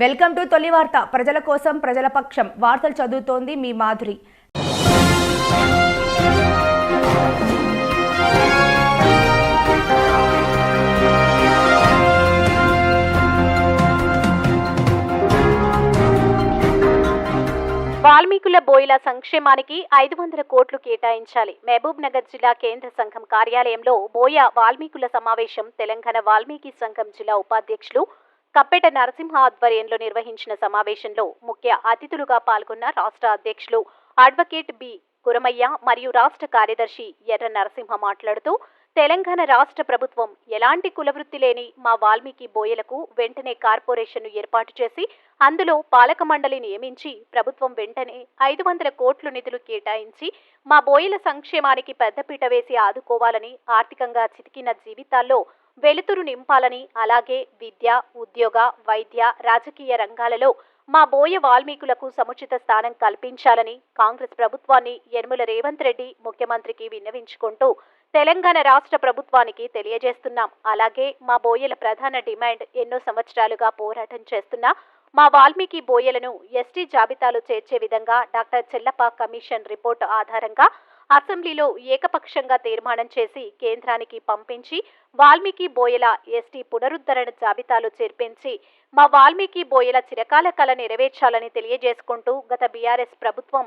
Welcome to తొలి వార్త. ప్రజల కోసం ప్రజల పక్షం. వార్తలు చదువుతోంది మీ మాధురి. వాల్మీకుల బోయిల సంక్షేమానికి ఐదు వందల కోట్లు కేటాయించాలి. మహబూబ్ నగర్ జిల్లా కేంద్ర సంఘం కార్యాలయంలో బోయ వాల్మీకుల సమావేశం. తెలంగాణ వాల్మీకి సంఘం జిల్లా ఉపాధ్యక్షులు కప్పెట నరసింహ ఆధ్వర్యంలో నిర్వహించిన సమావేశంలో ముఖ్య అతిథులుగా పాల్గొన్న రాష్ట్ర అధ్యక్షులు అడ్వకేట్ బి. కురమయ్య మరియు రాష్ట్ర కార్యదర్శి ఎర్ర నరసింహ మాట్లాడుతూ తెలంగాణ రాష్ట్ర ప్రభుత్వం ఎలాంటి కులవృత్తి లేని మా వాల్మీకి బోయలకు వెంటనే కార్పొరేషన్ను ఏర్పాటు చేసి అందులో పాలక మండలి నియమించి ప్రభుత్వం వెంటనే ఐదు వందల కోట్లు నిధులు కేటాయించి మా బోయల సంక్షేమానికి పెద్దపీట వేసి ఆదుకోవాలని ఆర్థికంగా చితికిన జీవితాల్లో వెలుతురు నింపాలని అలాగే విద్య ఉద్యోగ వైద్య రాజకీయ రంగాలలో మా బోయ వాల్మీకులకు సముచిత స్థానం కల్పించాలని కాంగ్రెస్ ప్రభుత్వాన్ని యనుమల రేవంత్ రెడ్డి ముఖ్యమంత్రికి విన్నవించుకుంటూ తెలంగాణ రాష్ట్ర ప్రభుత్వానికి తెలియజేస్తున్నాం. అలాగే మా బోయల ప్రధాన డిమాండ్ ఎన్నో సంవత్సరాలుగా పోరాటం చేస్తున్న మా వాల్మీకి బోయలను ఎస్టీ జాబితాలో చేర్చే విధంగా డాక్టర్ చెల్లప్ప కమిషన్ రిపోర్టు ఆధారంగా అసెంబ్లీలో ఏకపక్షంగా తీర్మానం చేసి కేంద్రానికి పంపించి వాల్మీకి బోయల ఎస్టీ పునరుద్ధరణ జాబితాలో చేర్పించి మా వాల్మీకి బోయల చిరకాల కళ నెరవేర్చాలని తెలియజేసుకుంటూ గత బీఆర్ఎస్ ప్రభుత్వం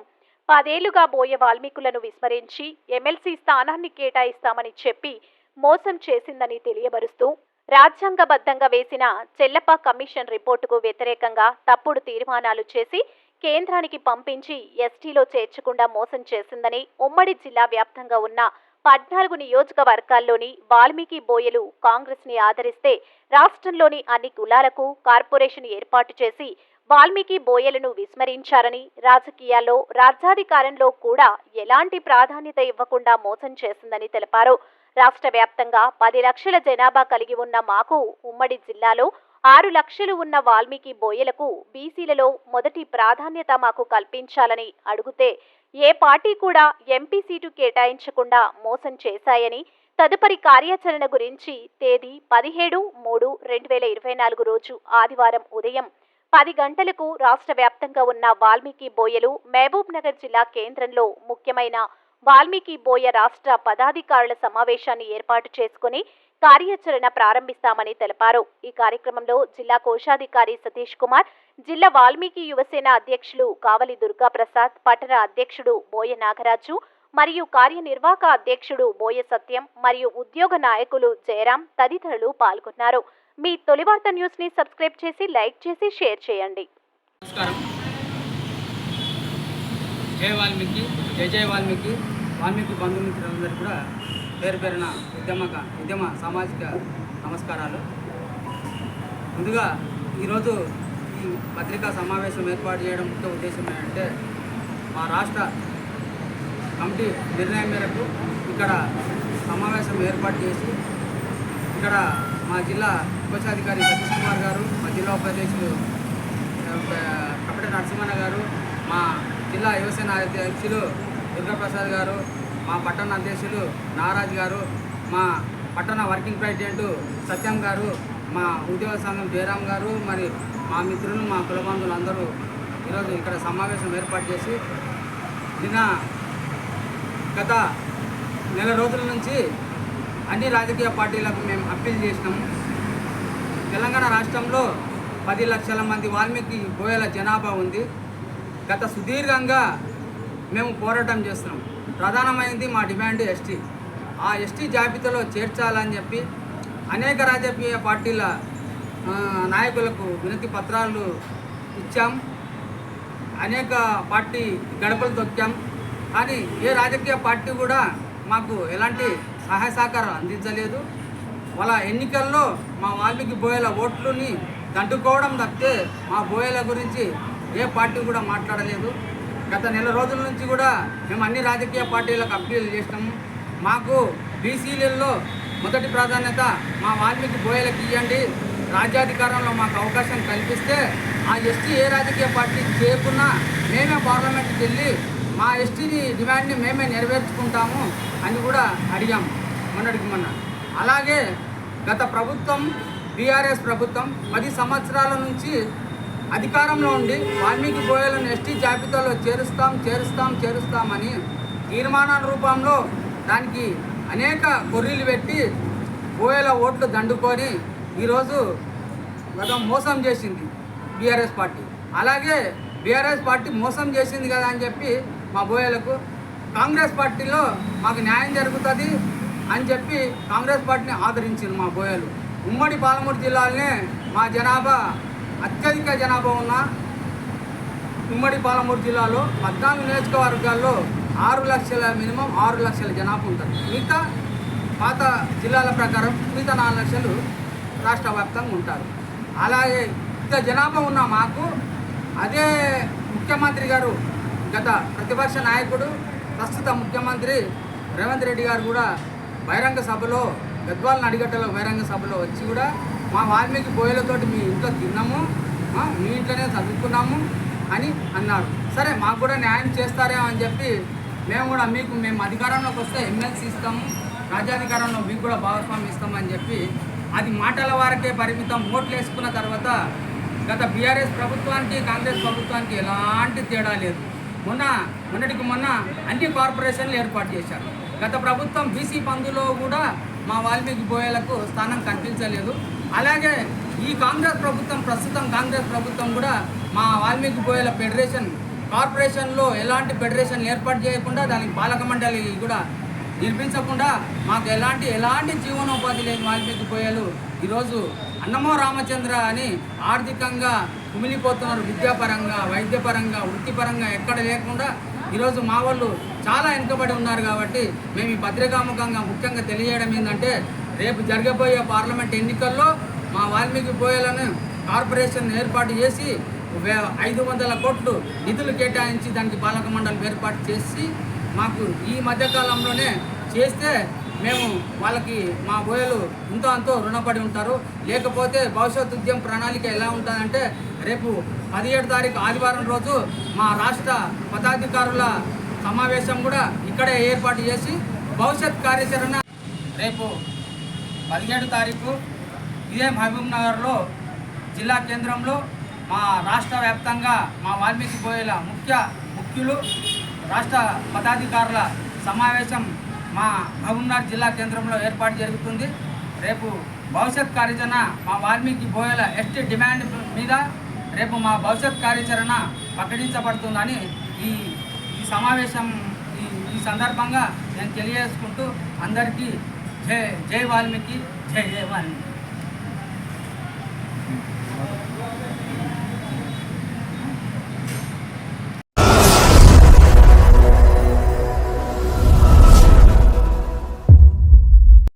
పదేళ్ళుగా బోయ వాల్మీకులను విస్మరించి ఎమ్మెల్సీ స్థానాన్ని కేటాయిస్తామని చెప్పి మోసం చేసిందని తెలియబరుస్తూ రాజ్యాంగబద్ధంగా వేసిన చెల్లప్ప కమిషన్ రిపోర్టుకు వ్యతిరేకంగా తప్పుడు తీర్మానాలు చేసి కేంద్రానికి పంపించి ఎస్టీలో చేర్చకుండా మోసం చేసిందని ఉమ్మడి జిల్లా వ్యాప్తంగా ఉన్న పద్నాలుగు నియోజకవర్గాల్లోని వాల్మీకి బోయలు కాంగ్రెస్ని ఆదరిస్తే రాష్ట్రంలోని అన్ని కులాలకు కార్పొరేషన్ ఏర్పాటు చేసి వాల్మీకి బోయలను విస్మరించారని రాజకీయాల్లో రాజ్యాధికారంలో కూడా ఎలాంటి ప్రాధాన్యత ఇవ్వకుండా మోసం చేసిందని తెలిపారు. రాష్ట్ర వ్యాప్తంగా పది లక్షల జనాభా కలిగి ఉన్న మాకు ఉమ్మడి జిల్లాలో ఆరు లక్షలు ఉన్న వాల్మీకి బోయలకు బీసీలలో మొదటి ప్రాధాన్యత మాకు కల్పించాలని అడుగుతే ఏ పార్టీ కూడా ఎంపీ సీటు కేటాయించకుండా మోసం చేశాయని తదుపరి కార్యాచరణ గురించి తేదీ పదిహేడు మూడు రెండు వేల ఇరవై నాలుగు రోజు ఆదివారం ఉదయం పది గంటలకు రాష్ట్ర వ్యాప్తంగా ఉన్న వాల్మీకి బోయలు మహబూబ్ నగర్ జిల్లా కేంద్రంలో ముఖ్యమైన వాల్మీకి బోయ రాష్ట్ర పదాధికారుల సమావేశాన్ని ఏర్పాటు చేసుకుని కార్యాచరణ ప్రారంభిస్తామని తెలిపారు. ఈ కార్యక్రమంలో జిల్లా కోశాధికారి సతీష్ కుమార్ జిల్లా వాల్మీకి యువసేన అధ్యక్షులు కావలి దుర్గా ప్రసాద్ పట్టణ అధ్యక్షుడు బోయ నాగరాజు మరియు కార్యనిర్వాహక అధ్యక్షుడు బోయ సత్యం మరియు ఉద్యోగ నాయకులు జయరాం తదితరులు పాల్గొన్నారు. మీ తొలివార్త న్యూస్ని సబ్స్క్రైబ్ చేసి లైక్ చేసి షేర్ చేయండి. నమస్కారం. వాల్మీకి జయ జయ వాల్మీకి వాల్మీకి బంధుమిత్రులందరూ కూడా పేరు పేరున ఉద్యమక ఉద్యమ సామాజిక నమస్కారాలు. ముందుగా ఈరోజు ఈ పత్రికా సమావేశం ఏర్పాటు చేయడం ముఖ్య ఉద్దేశం ఏంటంటే మా రాష్ట్ర కమిటీ నిర్ణయం మేరకు ఇక్కడ సమావేశం ఏర్పాటు చేసి ఇక్కడ మా జిల్లా కోశాధికారి సతీష్ కుమార్ గారు మా జిల్లా ఉపాధ్యక్షులు కపట నరసింహన్న గారు మా జిల్లా యువసేన అధ్యక్షులు దుర్గాప్రసాద్ గారు మా పట్టణ అధ్యక్షులు నారాజ్ గారు మా పట్టణ వర్కింగ్ ప్రెసిడెంట్ సత్యం గారు మా ఉద్యోగ సంఘం జయరాం గారు మరి మా మిత్రులు మా కులబంధువులు అందరూ ఈరోజు ఇక్కడ సమావేశం ఏర్పాటు చేసి నిన్న గత నెల రోజుల నుంచి అన్ని రాజకీయ పార్టీలకు మేము అప్పీల్ చేసినాము. తెలంగాణ రాష్ట్రంలో పది లక్షల మంది వాల్మీకి బోయల జనాభా ఉంది. గత సుదీర్ఘంగా మేము పోరాటం చేస్తున్నాం. ప్రధానమైనది మా డిమాండ్ ఎస్టీ. ఆ ఎస్టీ జాబితాలో చేర్చాలని చెప్పి అనేక రాజకీయ పార్టీల నాయకులకు వినతి పత్రాలు ఇచ్చాం. అనేక పార్టీ గడపలు తొక్కాం. కానీ ఏ రాజకీయ పార్టీ కూడా మాకు ఎలాంటి సహాయ సహకారం అందించలేదు. వాళ్ళ ఎన్నికల్లో మా వాల్మీకి బోయల ఓట్లుని దండుకోవడం తప్పితే మా బోయల గురించి ఏ పార్టీ కూడా మాట్లాడలేదు. గత నెల రోజుల నుంచి కూడా మేము అన్ని రాజకీయ పార్టీలకు అప్పీల్ చేసినాము. మాకు బీసీలలో మొదటి ప్రాధాన్యత మా వాల్మీకి బోయలకు ఇవ్వండి. రాజ్యాధికారంలో మాకు అవకాశం కల్పిస్తే ఆ ఎస్టీ ఏ రాజకీయ పార్టీ చేయకున్నా మేమే పార్లమెంట్కి వెళ్ళి మా ఎస్టీని డిమాండ్ని మేమే నెరవేర్చుకుంటాము అని కూడా అడిగాము మొన్నటికి మొన్న. అలాగే గత ప్రభుత్వం బీఆర్ఎస్ ప్రభుత్వం పది సంవత్సరాల నుంచి అధికారంలో ఉండి వాల్మీకి బోయలను ఎస్టీ జాబితాలో చేరుస్తాం చేరుస్తాం చేరుస్తామని తీర్మానాల రూపంలో దానికి అనేక కొర్రీలు పెట్టి బోయల ఓట్లు దండుకొని ఈరోజు గతం మోసం చేసింది బీఆర్ఎస్ పార్టీ. అలాగే బీఆర్ఎస్ పార్టీ మోసం చేసింది కదా అని చెప్పి మా బోయలకు కాంగ్రెస్ పార్టీలో మాకు న్యాయం జరుగుతుంది అని చెప్పి కాంగ్రెస్ పార్టీని ఆదరించింది మా బోయలు ఉమ్మడి పాలమూరు జిల్లాలోనే మా జనాభా అత్యధిక జనాభా ఉన్న ఉమ్మడి పాలమూరు జిల్లాలో పద్నాలుగు నియోజకవర్గాల్లో ఆరు లక్షల మినిమం ఆరు లక్షల జనాభా ఉంటుంది. మిగతా పాత జిల్లాల ప్రకారం మిగతా నాలుగు లక్షలు రాష్ట్ర వ్యాప్తంగా ఉంటారు. అలాగే ఇంత జనాభా ఉన్న మాకు అదే ముఖ్యమంత్రి గారు గత ప్రతిపక్ష నాయకుడు ప్రస్తుత ముఖ్యమంత్రి రేవంత్ రెడ్డి గారు కూడా బహిరంగ సభలో గద్వాల నడిగట్టలో బహిరంగ సభలో వచ్చి కూడా మా వాల్మీకి బోయలతోటి మీ ఇంట్లో తిన్నాము మీ ఇంట్లోనే చదువుకున్నాము అని అన్నారు. సరే మాకు కూడా న్యాయం చేస్తారేమో అని చెప్పి మేము కూడా మీకు మేము అధికారంలోకి వస్తే ఎమ్మెల్సీ ఇస్తాము రాజ్యాధికారంలో మీకు కూడా భాగస్వామ్యం ఇస్తామని చెప్పి అది మాటల వారికే పరిమితం. ఓట్లు వేసుకున్న తర్వాత గత బీఆర్ఎస్ ప్రభుత్వానికి కాంగ్రెస్ ప్రభుత్వానికి ఎలాంటి తేడా లేదు. మొన్న మొన్నటికి మొన్న అన్ని కార్పొరేషన్లు ఏర్పాటు చేశారు. గత ప్రభుత్వం బీసీ పందులో కూడా మా వాల్మీకి బోయలకు స్థానం కల్పించలేదు అలాగే ఈ కాంగ్రెస్ ప్రభుత్వం ప్రస్తుతం కాంగ్రెస్ ప్రభుత్వం కూడా మా వాల్మీకి బోయల ఫెడరేషన్ కార్పొరేషన్లో ఎలాంటి ఫెడరేషన్ ఏర్పాటు చేయకుండా దానికి పాలక మండలి కూడా నిర్మించకుండా మాకు ఎలాంటి ఎలాంటి జీవనోపాధి లేని వాల్మీకి పోయేలు. ఈరోజు అన్నమో రామచంద్ర అని ఆర్థికంగా కుమిలిపోతున్నారు విద్యాపరంగా వైద్యపరంగా వృత్తిపరంగా ఎక్కడ లేకుండా ఈరోజు మా వాళ్ళు చాలా వెనుకబడి ఉన్నారు కాబట్టి మేము ఈ పత్రికాముఖంగా ముఖ్యంగా తెలియజేయడం ఏంటంటే రేపు జరగబోయే పార్లమెంట్ ఎన్నికల్లో మా వాల్మీకి బోయలను కార్పొరేషన్ ఏర్పాటు చేసి వే- ఐదు వందల కోట్లు నిధులు కేటాయించి దానికి పాలక మండలి ఏర్పాటు చేసి మాకు ఈ మధ్యకాలంలోనే చేస్తే మేము వాళ్ళకి మా బోయలు ఇంతో అంతో రుణపడి ఉంటారు. లేకపోతే భవిష్యత్ ఉద్యమ ప్రణాళిక ఎలా ఉంటుందంటే రేపు పదిహేడు తారీఖు ఆదివారం రోజు మా రాష్ట్ర పదాధికారుల సమావేశం కూడా ఇక్కడే ఏర్పాటు చేసి భవిష్యత్ కార్యాచరణ రేపు పదిహేడు తారీఖు ఇదే మహబూబ్ నగర్లో జిల్లా కేంద్రంలో మా రాష్ట్ర వ్యాప్తంగా మా వాల్మీకి బోయల ముఖ్య ముఖ్యులు రాష్ట్ర పదాధికారుల సమావేశం మా మహబూబ్నగర్ జిల్లా కేంద్రంలో ఏర్పాటు జరుగుతుంది. రేపు భవిష్యత్ కార్యాచరణ మా వాల్మీకి బోయల ఎస్టీ డిమాండ్ మీద రేపు మా భవిష్యత్ కార్యాచరణ ప్రకటించబడుతుందని ఈ ఈ సమావేశం ఈ ఈ సందర్భంగా నేను తెలియజేసుకుంటూ అందరికీ जय जय वाल्मीकि जय जय वाल्मीकि।